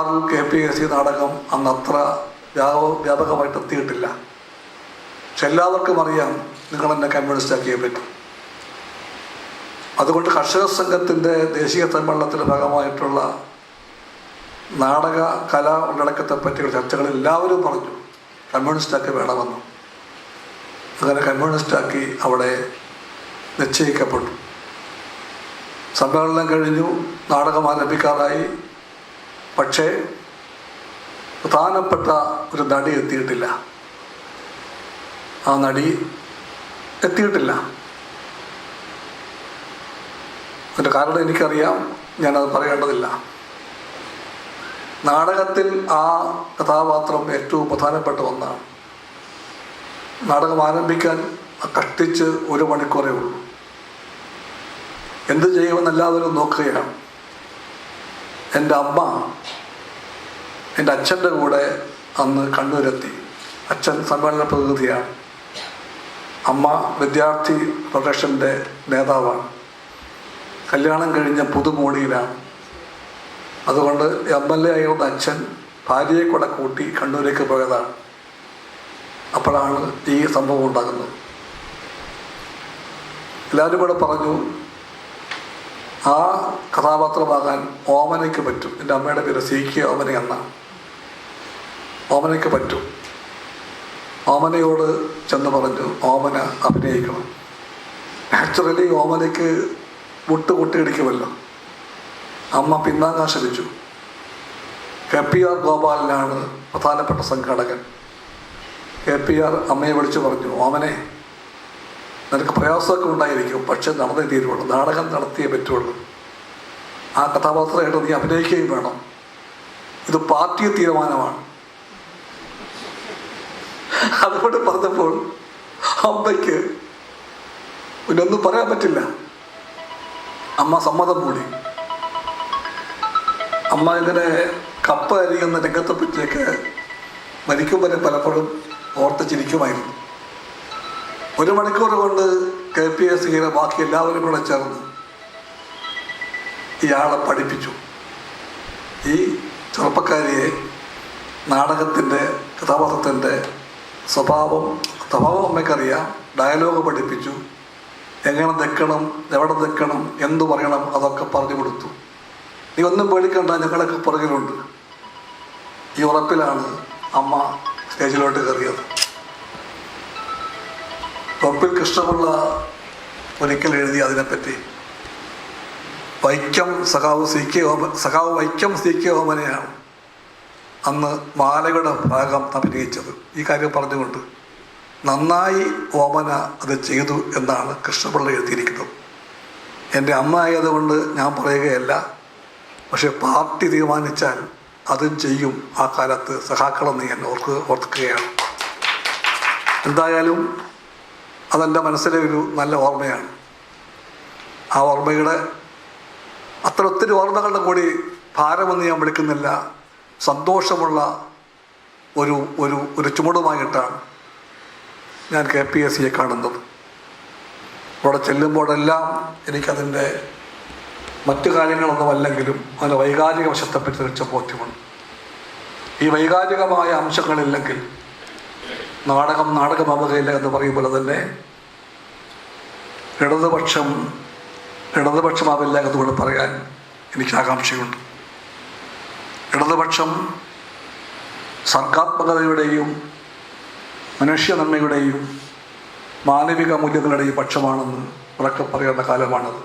K P S C നാടകം അന്ന് അത്ര വ്യാപ വ്യാപകമായിട്ട് എത്തിയിട്ടില്ല. പക്ഷെ എല്ലാവർക്കും അറിയാം നിങ്ങൾ എന്നെ കമ്മ്യൂണിസ്റ്റ് ആക്കിയേ പറ്റും. അതുകൊണ്ട് കർഷക സംഘത്തിന്റെ ദേശീയ സമ്മേളനത്തിന്റെ ഭാഗമായിട്ടുള്ള നാടക കലാ ഉള്ളടക്കത്തെ പറ്റിയുള്ള ചർച്ചകൾ എല്ലാവരും പറഞ്ഞു കമ്മ്യൂണിസ്റ്റ് കമ്മ്യൂണിസ്റ്റാക്കി വേണമെന്ന്. അങ്ങനെ കമ്മ്യൂണിസ്റ്റ് ആക്കി അവിടെ നിശ്ചയിക്കപ്പെട്ടു. സമ്മേളനം കഴിഞ്ഞു നാടകം ആരംഭിക്കാറായി. പക്ഷേ പ്രധാനപ്പെട്ട ഒരു നടി എത്തിയിട്ടില്ല. ആ നടി എത്തിയിട്ടില്ല. അതിന്റെ കാരണം എനിക്കറിയാം. ഞാനത് പറയേണ്ടതില്ല. നാടകത്തിൽ ആ കഥാപാത്രം ഏറ്റവും പ്രധാനപ്പെട്ട ഒന്നാണ്. നാടകം ആരംഭിക്കാൻ കഷ്ടിച്ച് ഒരു മണിക്കൂറേ ഉള്ളൂ. എന്ത് ചെയ്യുമെന്ന് നോക്കുകയാണ്. എന്റെ അമ്മ എന്റെ അച്ഛന്റെ കൂടെ അന്ന് കണ്ണൂരെത്തി. അച്ഛൻ സമ്മേളന പ്രതിനിധിയാണ്. അമ്മ വിദ്യാർത്ഥി പ്രൊട്ടക്ഷന്റെ നേതാവാണ്. കല്യാണം കഴിഞ്ഞ പുതുമോണിയിലാണ് അതുകൊണ്ട് എം എൽ എ ആയിരുന്ന അച്ഛൻ ഭാര്യയെ കൂടെ കൂട്ടി കണ്ണൂരേക്ക് പോയതാണ്. അപ്പോഴാണ് ഈ സംഭവം ഉണ്ടാകുന്നത്. എല്ലാവരും കൂടെ പറഞ്ഞു ആ കഥാപാത്രമാകാൻ ഓമനയ്ക്ക് പറ്റും. എന്റെ അമ്മയുടെ പേര് സി കെ ഓമന എന്നാണ്. ഓമനയ്ക്ക് പറ്റും. ഓമനയോട് ചെന്ന് പറഞ്ഞു ഓമന അഭിനയിക്കണം. നാച്ചുറലി ഓമനയ്ക്ക് മുട്ട് കൊട്ടിയിടിക്കുമല്ലോ. അമ്മ പിന്നാങ്ങാൻ ശ്രമിച്ചു കെ പി ആർ ഗോപാലനാണ് പ്രധാനപ്പെട്ട സംഘാടകൻ. കെ പി ആർ അമ്മയെ വിളിച്ചു പറഞ്ഞു ഓമനെ നിനക്ക് പ്രയാസമൊക്കെ ഉണ്ടായിരിക്കും പക്ഷെ നടന്നേ തീരുള്ളൂ നാടകം നടത്തിയേ പറ്റുള്ളൂ ആ കഥാപാത്രമായിട്ട് നീ അഭിനയിക്കുകയും വേണം. ഇത് പാർട്ടി തീരുമാനമാണ്. അതുകൊണ്ട് പറഞ്ഞപ്പോൾ അമ്മയ്ക്ക് പിന്നൊന്നും പറയാൻ പറ്റില്ല. അമ്മ സമ്മതം കൂടി അമ്മ ഇങ്ങനെ കപ്പ അരിയുന്ന രംഗത്തെ പറ്റിയൊക്കെ മരിക്കും വരെ പലപ്പോഴും ഓർത്ത് ചിരിക്കുമായിരുന്നു. ഒരു മണിക്കൂർ കൊണ്ട് കെ പി എസ് സിയിലെ ബാക്കി എല്ലാവരും കൂടെ ചേർന്ന് ഇയാളെ പഠിപ്പിച്ചു. ഈ ചെറുപ്പക്കാരിയെ നാടകത്തിന്റെ കഥാപാത്രത്തിന്റെ സ്വഭാവം സ്വഭാവം അമ്മയ്ക്കറിയാം. ഡയലോഗ് പഠിപ്പിച്ചു. എങ്ങനെ നിൽക്കണം എവിടെ നിൽക്കണം എന്തു പറയണം അതൊക്കെ പറഞ്ഞു കൊടുത്തു. നീ ഒന്നും പേടിക്കണ്ട ഞങ്ങളൊക്കെ പുറകിലുണ്ട്. ഈ ഉറപ്പിലാണ് അമ്മ സ്റ്റേജിലോട്ട് കയറിയത്. ഉറപ്പിൽ കൃഷ്ണപിള്ള ഒരിക്കൽ എഴുതി അതിനെപ്പറ്റി. വൈക്കം സഖാവ് സി കെ ഓമ സഖാവ് വൈക്കം സി കെ ഓമനയാണ്. അന്ന് മാലയുടെ ഭാഗം അഭിനയിച്ചത് ഈ കാര്യം പറഞ്ഞുകൊണ്ട് നന്നായി ഓമന അത് ചെയ്തു എന്നാണ് കൃഷ്ണപിള്ള എഴുതിയിരിക്കുന്നത്. എന്റെ അമ്മ ആയതുകൊണ്ട് ഞാൻ പറയുകയല്ല. പക്ഷെ പാർട്ടി തീരുമാനിച്ചാൽ അതും ചെയ്യും. ആ കാലത്ത് സഹാക്കളെന്ന് ഞാൻ ഓർക്ക് ഓർക്കുകയാണ്. എന്തായാലും അതെന്റെ മനസ്സിലെ ഒരു നല്ല ഓർമ്മയാണ്. ആ ഓർമ്മയുടെ അത്ര ഒത്തിരി ഓർമ്മകളുടെ കൂടി ഭാരമെന്ന് ഞാൻ വിളിക്കുന്നില്ല. സന്തോഷമുള്ള ഒരു ഒരു ഒരു ചുമടുമായിട്ടാണ് ഞാൻ കെ പി എസ് സിയെ കാണുന്നത്. അവിടെ ചെല്ലുമ്പോഴെല്ലാം എനിക്കതിന്റെ മറ്റു കാര്യങ്ങളൊന്നും അല്ലെങ്കിലും അതിന്റെ വൈകാരിക വശത്തെപ്പറ്റി വെച്ച ബോധ്യമുണ്ട്. ഈ വൈകാരികമായ അംശങ്ങളില്ലെങ്കിൽ നാടകം നാടകമാവുകയില്ല എന്ന് പറയും പോലെ തന്നെ ഇടതുപക്ഷം ഇടതുപക്ഷമാവില്ല എന്നുകൂടെ പറയാൻ എനിക്ക് ആകാംക്ഷയുണ്ട് ഇടതുപക്ഷം സർഗാത്മകതയുടെയും മനുഷ്യ നന്മയുടെയും മാനവിക മൂല്യങ്ങളുടെയും പക്ഷമാണെന്ന് ഉറക്കെ പറയേണ്ട കാലമാണത്.